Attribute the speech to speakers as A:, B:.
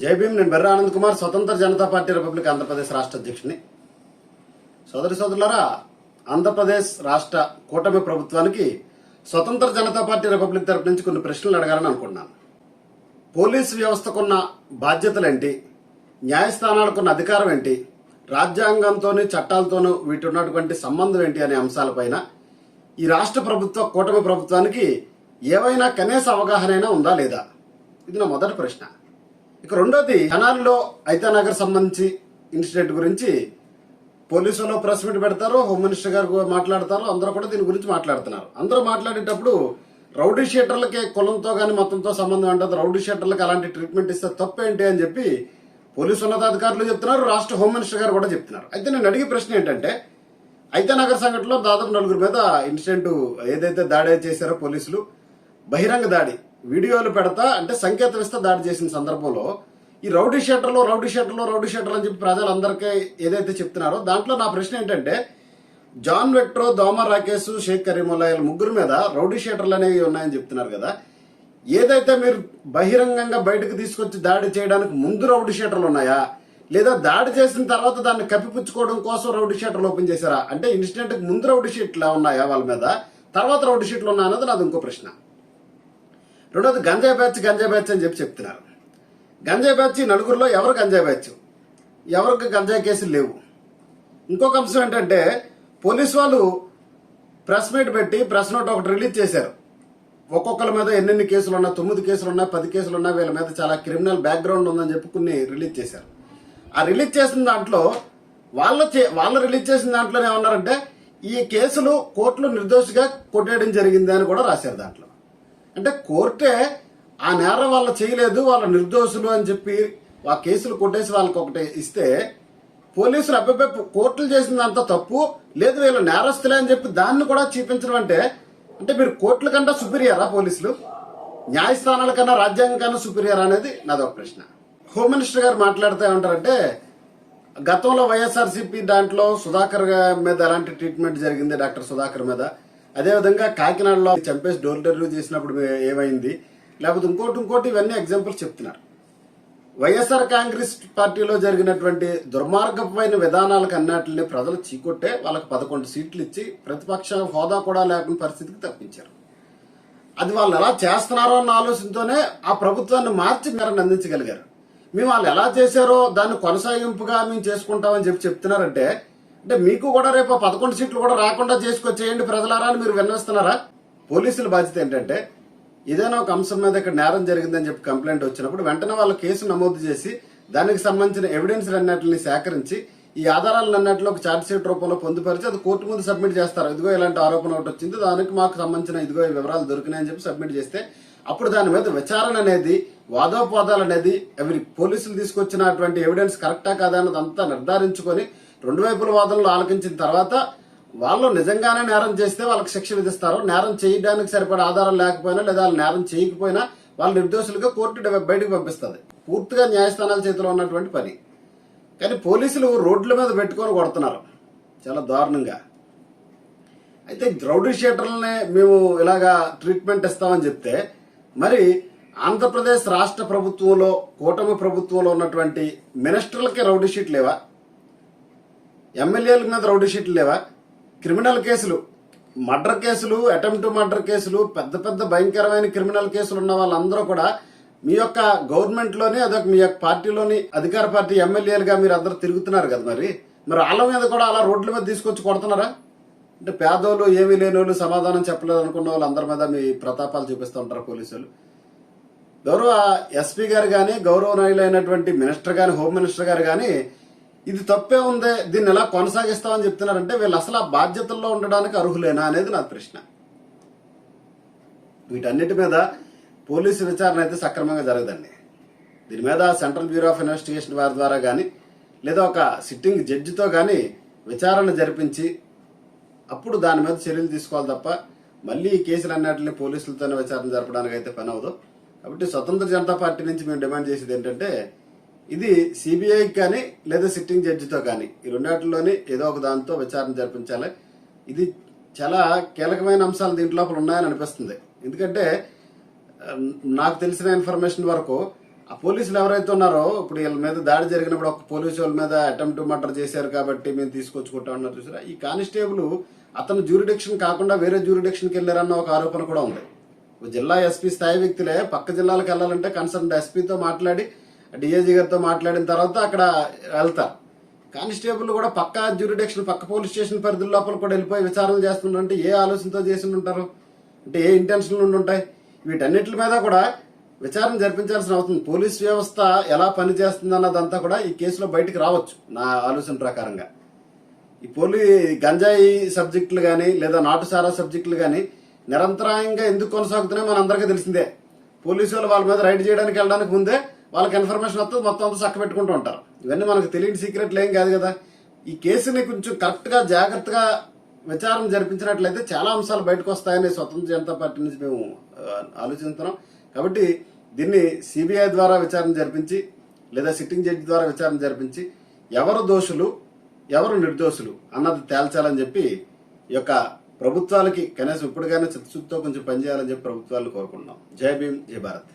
A: జై భీమ్ నేను బెర్ర ఆనంద్ కుమార్ స్వతంత్ర జనతా పార్టీ రిపబ్లిక్ ఆంధ్రప్రదేశ్ రాష్ట్ర అధ్యక్షుని. సోదరి సోదరులరా ఆంధ్రప్రదేశ్ రాష్ట్ర కూటమి ప్రభుత్వానికి స్వతంత్ర జనతా పార్టీ రిపబ్లిక్ తరపు నుంచి కొన్ని ప్రశ్నలు అడగాలని అనుకున్నాను పోలీస్ వ్యవస్థకున్న బాధ్యతలేంటి? న్యాయస్థానాలకున్న అధికారం ఏంటి రాజ్యాంగంతోనూ చట్టాలతోనూ వీటి ఉన్నటువంటి సంబంధం ఏంటి అనే అంశాలపైన ఈ రాష్ట్ర ప్రభుత్వ కూటమి ప్రభుత్వానికి ఏవైనా కనీస అవగాహన అయినా ఉందా లేదా? ఇది నా మొదటి ప్రశ్న. ఇక రెండోది జనాల్లో ఐతానగర్ సంబంధించి ఇన్సిడెంట్ గురించి పోలీసులు ప్రెస్ మీట్ పెడతారు హోమ్ మినిస్టర్ గారు మాట్లాడతారు అందరూ కూడా దీని గురించి మాట్లాడుతున్నారు. అందరూ మాట్లాడేటప్పుడు రౌడీ షీటర్లకి కులంతో కానీ మొత్తంతో సంబంధం ఉంటుంది రౌడీ షీటర్లకు అలాంటి ట్రీట్మెంట్ ఇస్తే తప్పేంటి అని చెప్పి పోలీసు ఉన్నతాధికారులు చెప్తున్నారు రాష్ట్ర హోమ్ మినిస్టర్ గారు కూడా చెప్తున్నారు. అయితే నేను అడిగే ప్రశ్న ఏంటంటే ఐతానగర్ సంఘటనలో దాదాపు నలుగురు మీద ఇన్సిడెంట్ ఏదైతే దాడి చేశారో పోలీసులు బహిరంగ దాడి వీడియోలు పెడతా అంటే సంకేతం ఇస్తే దాడి చేసిన సందర్భంలో ఈ రౌడీ షీటర్లు రౌడీ షీటర్లు రౌడీ షెటర్లు అని చెప్పి ప్రజలందరికీ ఏదైతే చెప్తున్నారో దాంట్లో నా ప్రశ్న ఏంటంటే జాన్ వెట్రో దోమ రాకేష్ షేక్ కరీముల్లా ముగ్గురు మీద రౌడీ షీటర్లు అనేవి ఉన్నాయని చెప్తున్నారు కదా. ఏదైతే మీరు బహిరంగంగా బయటకు తీసుకొచ్చి దాడి చేయడానికి ముందు రౌడీ షీటర్లు ఉన్నాయా? లేదా దాడి చేసిన తర్వాత దాన్ని కప్పిపుచ్చుకోవడం కోసం రౌడీ షీటర్లు ఓపెన్ చేశారా? అంటే ఇన్సిడెంట్కి ముందు రౌడీ షీట్లు ఉన్నాయా వాళ్ళ మీద? తర్వాత రౌడీ షీట్లు ఉన్నాయన్నది నాది ఇంకో ప్రశ్న. రెండోది గంజాయి బ్యాచ్ గంజాయి బ్యాచ్ అని చెప్పి చెప్తున్నారు. గంజాయి బ్యాచ్ ఈ నలుగురిలో ఎవరు గంజాయి బ్యాచ్? ఎవరికి గంజాయి కేసులు లేవు? ఇంకొక అంశం ఏంటంటే పోలీసు వాళ్ళు ప్రెస్ మీట్ పెట్టి ప్రెస్ నోట్ ఒకటి రిలీజ్ చేశారు. ఒక్కొక్కరి మీద ఎన్నెన్ని కేసులు ఉన్నా తొమ్మిది కేసులు ఉన్నా పది కేసులు ఉన్నా వీళ్ళ మీద చాలా క్రిమినల్ బ్యాక్గ్రౌండ్ ఉందని చెప్పి కొన్ని రిలీజ్ చేశారు. ఆ రిలీజ్ చేసిన దాంట్లో వాళ్ళ చే- వాళ్ళు రిలీజ్ చేసిన దాంట్లో ఏమన్నారంటే ఈ కేసులు కోర్టులో నిర్దోషిగా కొట్టేయడం జరిగింది అని కూడా రాశారు దాంట్లో. అంటే కోర్టే ఆ నేరం వాళ్ళు చేయలేదు వాళ్ళ నిర్దోషులు అని చెప్పి ఆ కేసులు కొట్టేసి వాళ్ళకి ఒకటి ఇస్తే పోలీసులు అబ్బాయి కోర్టులు చేసినంత తప్పు లేదు వీళ్ళు నేరస్తులే అని చెప్పి దాన్ని కూడా చూపించడం అంటే అంటే మీరు కోర్టుల కన్నా సుపీరియరా పోలీసులు? న్యాయస్థానాల కన్నా రాజ్యాంగం కన్నా సుపీరియర్ అనేది నాది ఒక ప్రశ్న. హోమ్ మినిస్టర్ గారు మాట్లాడుతూ ఏమంటారంటే గతంలో వైఎస్ఆర్సీపీ దాంట్లో సుధాకర్ మీద ఎలాంటి ట్రీట్మెంట్ జరిగింది డాక్టర్ సుధాకర్ మీద? అదేవిధంగా కాకినాడలో చంపేసి డోర్ డెలివరీ చేసినప్పుడు ఏమైంది? లేకపోతే ఇంకోటి ఇంకోటి ఇవన్నీ ఎగ్జాంపుల్స్ చెప్తున్నారు. వైఎస్ఆర్ కాంగ్రెస్ పార్టీలో జరిగినటువంటి దుర్మార్గమైన విధానాలకు అన్నట్లని ప్రజలు చీకొట్టే వాళ్ళకి పదకొండు సీట్లు ఇచ్చి ప్రతిపక్ష హోదా కూడా లేకుండా పరిస్థితికి తప్పించారు. అది వాళ్ళు ఎలా చేస్తున్నారో అన్న ఆలోచనతోనే ఆ ప్రభుత్వాన్ని మార్చి మీరు అందించగలిగారు. మేము వాళ్ళు ఎలా చేశారో దాన్ని కొనసాగింపుగా మేము చేసుకుంటామని చెప్పి చెప్తున్నారంటే అంటే మీకు కూడా రేపు పదకొండు సీట్లు కూడా రాకుండా చేసుకొచ్చేయండి ప్రజలారా అని మీరు విన్నవిస్తున్నారా? పోలీసుల బాధ్యత ఏంటంటే ఏదైనా ఒక అంశం మీద ఇక్కడ నేరం జరిగిందని చెప్పి కంప్లైంట్ వచ్చినప్పుడు వెంటనే వాళ్ళ కేసు నమోదు చేసి దానికి సంబంధించిన ఎవిడెన్స్ అన్నింటిని సేకరించి ఈ ఆధారాలను అన్నింటిలో ఒక ఛార్జ్షీట్ రూపంలో పొందుపరిచి అది కోర్టు ముందు సబ్మిట్ చేస్తారు. ఇదిగో ఇలాంటి ఆరోపణ ఒకటి వచ్చింది దానికి మాకు సంబంధించిన ఇదిగో వివరాలు దొరికినాయని చెప్పి సబ్మిట్ చేస్తే అప్పుడు దాని మీద విచారణ అనేది వాదోపవాదాలు అనేది అవి పోలీసులు తీసుకొచ్చినటువంటి ఎవిడెన్స్ కరెక్టా కాదా అన్నది అంతా నిర్ధారించుకొని రెండు వైపుల వాదనలు ఆలకించిన తర్వాత వాళ్ళు నిజంగానే నేరం చేస్తే వాళ్ళకి శిక్ష విధిస్తారు. నేరం చేయడానికి సరిపడా ఆధారం లేకపోయినా లేదా వాళ్ళు నేరం చేయకపోయినా వాళ్ళు నిర్దోషులుగా కోర్టు బయటకు పంపిస్తుంది. పూర్తిగా న్యాయస్థానాల చేతిలో ఉన్నటువంటి పని. కానీ పోలీసులు రోడ్ల మీద పెట్టుకొని కొడుతున్నారు. చాలా దారుణంగా. అయితే రౌడీ షీటర్లనే మేము ఇలాగా ట్రీట్మెంట్ ఇస్తామని చెప్తే మరి ఆంధ్రప్రదేశ్ రాష్ట్ర ప్రభుత్వంలో కూటమి ప్రభుత్వంలో ఉన్నటువంటి మినిస్టర్లకి రౌడీ షీట్ లేవా? ఎమ్మెల్యేల మీద రౌడీ షీట్లు లేవా? క్రిమినల్ కేసులు మర్డర్ కేసులు అటెంప్ట్ మర్డర్ కేసులు పెద్ద పెద్ద భయంకరమైన క్రిమినల్ కేసులు ఉన్న వాళ్ళందరూ కూడా మీ యొక్క గవర్నమెంట్లోని అదొక మీ యొక్క పార్టీలోని అధికార పార్టీ ఎమ్మెల్యేలుగా మీరు అందరూ తిరుగుతున్నారు కదా మరి? మరి వాళ్ళ మీద కూడా అలా రోడ్ల మీద తీసుకొచ్చి కొడుతున్నారా? అంటే పేదోళ్ళు ఏమీ లేని వాళ్ళు సమాధానం చెప్పలేదు అనుకున్న వాళ్ళు అందరి మీద మీ ప్రతాపాలు చూపిస్తూ ఉంటారు పోలీసులు? గౌరవ ఎస్పీ గారు కానీ గౌరవ రైలు అయినటువంటి మినిస్టర్ గాని హోమ్ మినిస్టర్ గారు కానీ ఇది తప్పే ఉంది దీన్ని ఎలా కొనసాగిస్తామని చెప్తున్నారంటే వీళ్ళు అసలు ఆ బాధ్యతల్లో ఉండడానికి అర్హులేనా అనేది నా ప్రశ్న. వీటన్నిటి మీద పోలీసు విచారణ అయితే సక్రమంగా జరగదండి. దీని మీద సెంట్రల్ బ్యూరో ఆఫ్ ఇన్వెస్టిగేషన్ వారి ద్వారా కానీ లేదా ఒక సిట్టింగ్ జడ్జితో కానీ విచారణ జరిపించి అప్పుడు దాని మీద చర్యలు తీసుకోవాలి తప్ప మళ్ళీ ఈ కేసులన్నింటినీ పోలీసులతోనే విచారణ జరపడానికి అయితే పని అవదు కాబట్టి స్వతంత్ర జనతా పార్టీ నుంచి మేము డిమాండ్ చేసేది ఏంటంటే ఇది సిబిఐకి కానీ లేదా సిట్టింగ్ జడ్జితో కానీ. ఈ రెండాటిలోని ఏదో ఒక దాంతో విచారణ జరిపించాలి. ఇది చాలా కీలకమైన అంశాలు దీంట్లో ఉన్నాయని అనిపిస్తుంది. ఎందుకంటే నాకు తెలిసిన ఇన్ఫర్మేషన్ వరకు ఆ పోలీసులు ఎవరైతే ఉన్నారో ఇప్పుడు వీళ్ళ మీద దాడి జరిగినప్పుడు ఒక పోలీసు వాళ్ళ మీద అటెంప్ట్ మర్డర్ చేశారు కాబట్టి మేము తీసుకొచ్చుకుంటామన్నారు చూసారా? ఈ కానిస్టేబుల్ అతను జ్యూరిడిక్షన్ కాకుండా వేరే జ్యూరిడిక్షన్కి వెళ్ళారన్న ఒక ఆరోపణ కూడా ఉంది. జిల్లా ఎస్పీ స్థాయి వ్యక్తులే పక్క జిల్లాలకు వెళ్ళాలంటే కన్సర్న్ ఎస్పీతో మాట్లాడి డిఐజీ గారితో మాట్లాడిన తర్వాత అక్కడ వెళ్తారు కానిస్టేబుల్ కూడా పక్క జ్యూరిడెక్షన్ పక్క పోలీస్ స్టేషన్ పరిధి లోపల కూడా వెళ్ళిపోయి విచారణ చేస్తుంటారంటే ఏ ఆలోచనతో చేసి ఉంటారు? అంటే ఏ ఇంటెన్షన్లు ఉండి ఉంటాయి? వీటన్నిటి మీద కూడా విచారణ జరిపించాల్సిన అవసరం పోలీస్ వ్యవస్థ ఎలా పనిచేస్తుంది అన్నదంతా కూడా ఈ కేసులో బయటికి రావచ్చు నా ఆలోచన ప్రకారంగా. ఈ పోలీ గంజాయి సబ్జెక్టులు కానీ లేదా నాటుసారా సబ్జెక్టులు కానీ నిరంతరాయంగా ఎందుకు కొనసాగుతున్నాయో మన అందరికీ తెలిసిందే. పోలీసు వాళ్ళు వాళ్ళ మీద రైడ్ చేయడానికి వెళ్ళడానికి ముందే వాళ్ళకి ఇన్ఫర్మేషన్ వస్తుంది మొత్తం అంతా చక్క పెట్టుకుంటూ ఉంటారు. ఇవన్నీ మనకు తెలియని సీక్రెట్లు ఏం కాదు కదా. ఈ కేసుని కొంచెం కరెక్ట్గా జాగ్రత్తగా విచారణ జరిపించినట్లయితే చాలా అంశాలు బయటకు వస్తాయని స్వతంత్ర జనతా పార్టీ నుంచి మేము ఆలోచిస్తున్నాం. కాబట్టి దీన్ని సిబిఐ ద్వారా విచారణ జరిపించి లేదా సిట్టింగ్ జడ్జి ద్వారా విచారణ జరిపించి ఎవరు దోషులు ఎవరు నిర్దోషులు అన్నది తేల్చాలని చెప్పి ఈ యొక్క ప్రభుత్వాలకి కనీసం ఇప్పటికైనా చిత్తశుద్ధితో కొంచెం పనిచేయాలని చెప్పి ప్రభుత్వాలు కోరుకుంటున్నాం. జై భీమ్ జై భారత్.